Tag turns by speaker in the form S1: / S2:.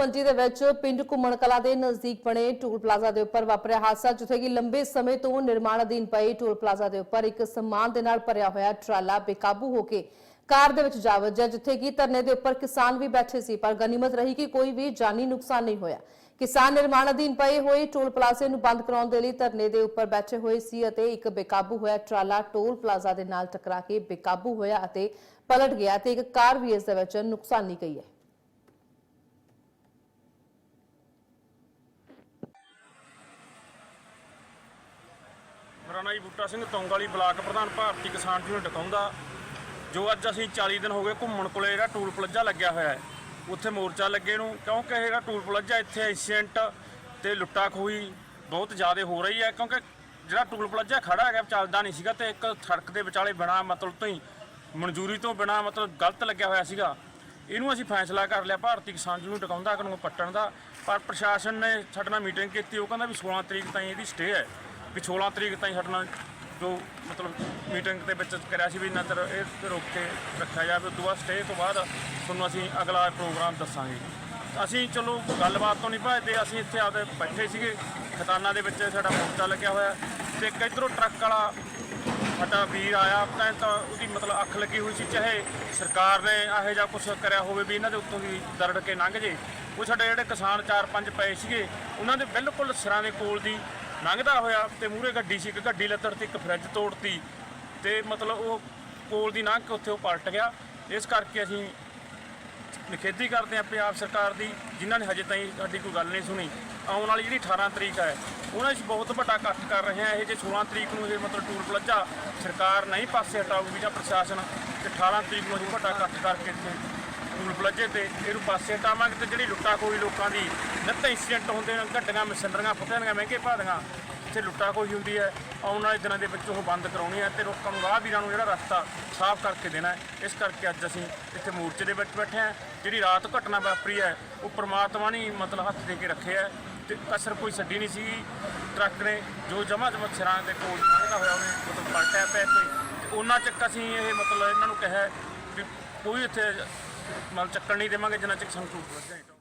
S1: ਮੰਡੀ ਦੇ ਵਿੱਚ ਪਿੰਡ ਘੁੰਮਣ ਕਲਾ ਦੇ ਨਜ਼ਦੀਕ ਬਣੇ ਟੂਲ ਪਲਾਜ਼ਾ ਦੇ ਉੱਪਰ ਵਾਪਰਿਆ ਹਾਦਸਾ, ਜਿੱਥੇ ਕਿ ਲੰਬੇ ਸਮੇਂ ਤੋਂ ਨਿਰਮਾਣ ਅਧੀਨ ਪਈ ਟੂਲ ਪਲਾਜ਼ਾ ਦੇ ਉੱਪਰ ਇੱਕ ਸਮਾਨ ਦੇ ਨਾਲ ਭਰਿਆ ਹੋਇਆ ਟਰਾਲਾ ਬੇਕਾਬੂ ਹੋ ਕੇ ਕਾਰ ਦੇ ਵਿੱਚ ਜਾ ਵੱਜਿਆ, ਜਿੱਥੇ ਕਿ ਧਰਨੇ ਦੇ ਉੱਪਰ ਕਿਸਾਨ ਵੀ ਬੈਠੇ ਸੀ, ਪਰ ਗਨੀਮਤ ਰਹੀ ਕਿ ਕੋਈ ਵੀ ਜਾਨੀ ਨੁਕਸਾਨ ਨਹੀਂ ਹੋਇਆ। ਕਿਸਾਨ ਨਿਰਮਾਣ ਅਧੀਨ ਪਏ ਹੋਏ ਟੋਲ ਪਲਾਜ਼ੇ ਨੂੰ ਬੰਦ ਕਰਾਉਣ ਦੇ ਲਈ ਧਰਨੇ ਦੇ ਉੱਪਰ ਬੈਠੇ ਹੋਏ ਸੀ ਅਤੇ ਇੱਕ ਬੇਕਾਬੂ ਹੋਇਆ ਟਰਾਲਾ ਟੋਲ ਪਲਾਜ਼ਾ ਦੇ ਨਾਲ ਟਕਰਾ ਕੇ ਬੇਕਾਬੂ ਹੋਇਆ ਅਤੇ ਪਲਟ ਗਿਆ ਤੇ ਇੱਕ ਕਾਰ ਵੀ ਇਸ ਦੇ ਵਿੱਚ ਨੁਕਸਾਨੀ ਗਈ ਹੈ।
S2: ਮੇਰਾ ਜੀ ਬੂਟਾ ਸਿੰਘ ਤੌਂਗ ਵਾਲੀ ਬਲਾਕ ਪ੍ਰਧਾਨ ਭਾਰਤੀ ਕਿਸਾਨ ਯੂਨੀਅਨ ਟਕਾਉਂਦਾ ਜੋ ਅੱਜ ਅਸੀਂ 40 ਦਿਨ ਹੋ ਗਏ ਘੁੰਮਣ ਕੋਲੇ ਜਿਹੜਾ ਟੂਲ ਪਲਾਜ਼ਾ ਲੱਗਿਆ ਹੋਇਆ ਹੈ। ਉੱਥੇ ਮੋਰਚਾ ਲੱਗੇ ਨੂੰ, ਕਿਉਂਕਿ ਇਹ ਜਿਹੜਾ ਟੂਲ ਪਲਾਜ਼ਾ ਇੱਥੇ ਐਕਸੀਡੈਂਟ ਤੇ ਲੁੱਟਾ ਖੋਹੀ ਬਹੁਤ ਜ਼ਿਆਦਾ ਹੋ ਰਹੀ ਹੈ, ਕਿਉਂਕਿ ਜਿਹੜਾ ਟੂਲ ਪਲਾਜ਼ਾ ਖੜਾ ਹੈਗਾ, ਚੱਲਦਾ ਨਹੀਂ ਸੀਗਾ ਤੇ ਇੱਕ ਸੜਕ ਦੇ ਵਿਚਾਲੇ ਬਿਨਾ ਮਤਲਬ ਤੋਂ ਹੀ, ਮਨਜ਼ੂਰੀ ਤੋਂ ਬਿਨਾ ਮਤਲਬ ਗਲਤ ਲੱਗਿਆ ਹੋਇਆ ਸੀਗਾ। ਇਹਨੂੰ ਅਸੀਂ ਫੈਸਲਾ ਕਰ ਲਿਆ, ਭਾਰਤੀ ਕਿਸਾਨ ਯੂਨੀਅਨ ਟਕਾਉਂਦਾ ਕਾਨੂੰਨ ਪੱਟਣ ਦਾ। ਪਰ ਪ੍ਰਸ਼ਾਸਨ ਨੇ ਸਾਡੇ ਨਾਲ ਮੀਟਿੰਗ ਕੀਤੀ, ਉਹ ਕਹਿੰਦਾ ਵੀ 16 ਤਰੀਕ ਤਾਈਂ ਇਹਦੀ ਸਟੇ ਹੈ। ਵੀ 16 ਤਰੀਕ ਤਾਈਂ ਸਾਡੇ ਨਾਲ ਜੋ ਮਤਲਬ ਮੀਟਿੰਗ ਦੇ ਵਿੱਚ ਕਰਿਆ ਸੀ ਵੀ ਇੰਨਾ ਚਿਰ ਇਹ ਤੇ ਰੋਕ ਕੇ ਰੱਖਿਆ ਜਾਵੇ, ਉਸ ਤੋਂ ਬਾਅਦ ਸਟੇ ਤੋਂ ਬਾਅਦ ਤੁਹਾਨੂੰ ਅਸੀਂ ਅਗਲਾ ਪ੍ਰੋਗਰਾਮ ਦੱਸਾਂਗੇ। ਅਸੀਂ ਚਲੋ ਗੱਲਬਾਤ ਤੋਂ ਨਹੀਂ ਭੱਜਦੇ, ਅਸੀਂ ਇੱਥੇ ਆਪਦੇ ਬੈਠੇ ਸੀਗੇ ਖਤਾਨਾ ਦੇ ਵਿੱਚ ਸਾਡਾ ਮੋਰਚਾ ਲੱਗਿਆ ਹੋਇਆ। ਤੇ ਇੱਕ ਇੱਧਰੋਂ ਟਰੱਕ ਵਾਲਾ ਸਾਡਾ ਵੀਰ ਆਇਆ, ਤਾਂ ਤਾਂ ਉਹਦੀ ਮਤਲਬ ਅੱਖ ਲੱਗੀ ਹੋਈ ਸੀ, ਚਾਹੇ ਸਰਕਾਰ ਨੇ ਇਹੋ ਜਿਹਾ ਕੁਝ ਕਰਿਆ ਹੋਵੇ ਵੀ ਇਹਨਾਂ ਦੇ ਉੱਤੋਂ ਦੀ ਦਰੜ ਕੇ ਲੰਘ ਜੇ। ਉਹ ਸਾਡੇ ਜਿਹੜੇ ਕਿਸਾਨ ਚਾਰ ਪੰਜ ਪਏ ਸੀਗੇ, ਉਹਨਾਂ ਦੇ ਬਿਲਕੁਲ ਸਿਰਾਂ ਦੇ ਕੋਲ ਦੀ ਲੰਘਦਾ ਹੋਇਆ ਤੇ ਮੂਹਰੇ ਗੱਡੀ ਸੀ, ਇੱਕ ਗੱਡੀ ਲੱਤੜ ਤੇ ਇੱਕ ਫਰਿੱਜ ਤੋੜਤੀ ਤੇ ਮਤਲਬ ਉਹ ਕੋਲ ਦੀ ਲੰਘ ਕੇ ਉੱਥੇ ਉਹ ਪਲਟ ਗਿਆ। ਇਸ ਕਰਕੇ ਅਸੀਂ ਨਿਖੇਧੀ ਕਰਦੇ ਹਾਂ ਪੰਜਾਬ ਸਰਕਾਰ ਦੀ, ਜਿਨ੍ਹਾਂ ਨੇ ਹਜੇ ਤਾਈਂ ਸਾਡੀ ਕੋਈ ਗੱਲ ਨਹੀਂ ਸੁਣੀ। ਆਉਣ ਵਾਲੀ ਜਿਹੜੀ 18 ਤਰੀਕ ਹੈ, ਉਹਨਾਂ 'ਚ ਬਹੁਤ ਵੱਡਾ ਇਕੱਠ ਕਰ ਰਹੇ ਹਾਂ। ਇਹ ਜੇ 16 ਤਰੀਕ ਨੂੰ ਇਹ ਮਤਲਬ ਟੂਲ ਪਲਾਜ਼ਾ ਸਰਕਾਰ ਨਹੀਂ ਪਾਸੇ ਹਟਾਊਗੀ ਜਾਂ ਪ੍ਰਸ਼ਾਸਨ, ਤੇ 18 ਤਰੀਕ ਨੂੰ ਅਸੀਂ ਵੱਡਾ ਇਕੱਠ ਕਰਕੇ ਇੱਥੇ ਟੂਲ ਪਲਾਜ਼ੇ ਤੇ ਇਹਨੂੰ ਪਾਸੇ ਹਟਾਵਾਂਗੇ ਤੇ ਜਿਹੜੀ ਲੁੱਟਾ ਕੋਈ ਲੋਕਾਂ ਦੀ ਨਿੱਤ ਇੰਸੀਡੈਂਟ ਹੁੰਦੇ ਨੇ ਗੱਡੀਆਂ ਮਸ਼ੀਨਰੀਆਂ ਫੁੱਟੀਆਂ ਮਹਿੰਗੇ ਭਾਦੀਆਂ ਇੱਥੇ ਲੁੱਟਾ ਕੋਈ ਹੁੰਦੀ ਹੈ, ਆਉਣ ਵਾਲੇ ਦਿਨਾਂ ਦੇ ਵਿੱਚ ਉਹ ਬੰਦ ਕਰਾਉਣੀ ਹੈ ਤੇ ਲੋਕਾਂ ਨੂੰ ਰਾਹਗੀਰਾਂ ਨੂੰ ਜਿਹੜਾ ਰਸਤਾ ਸਾਫ਼ ਕਰਕੇ ਦੇਣਾ ਹੈ। ਇਸ ਕਰਕੇ ਅੱਜ ਅਸੀਂ ਇੱਥੇ ਮੋਰਚੇ ਦੇ ਵਿੱਚ ਬੈਠੇ ਹਾਂ। ਜਿਹੜੀ ਰਾਤ ਘਟਨਾ ਵਾਪਰੀ ਹੈ, ਉਹ ਪ੍ਰਮਾਤਮਾ ਨੇ ਮਤਲਬ ਹੱਥ ਦੇ ਕੇ ਰੱਖਿਆ ਹੈ ਤੇ ਅਸਰ ਕੋਈ ਛੱਡੀ ਨਹੀਂ ਸੀ। ਟਰੱਕ ਨੇ ਜੋ ਜਮਾ ਜਮਾ ਸਿਰਾਂ ਦੇ ਕੋਲ ਲੰਘਦਾ ਹੋਇਆ ਉਹਨੇ ਮਤਲਬ ਪਲਟਿਆ ਪਿਆ ਤੇ ਤੇ ਉਹਨਾਂ ਚੱਕ ਅਸੀਂ ਇਹ ਮਤਲਬ ਇਹਨਾਂ ਨੂੰ ਕਿਹਾ ਵੀ ਕੋਈ ਇੱਥੇ ਮਤਲਬ ਚੱਕਣ ਨਹੀਂ ਦੇਵਾਂਗੇ ਜਿੰਨਾ ਚੱਕ ਸਾਨੂੰ ਟੂਟ ਲੱਗੇ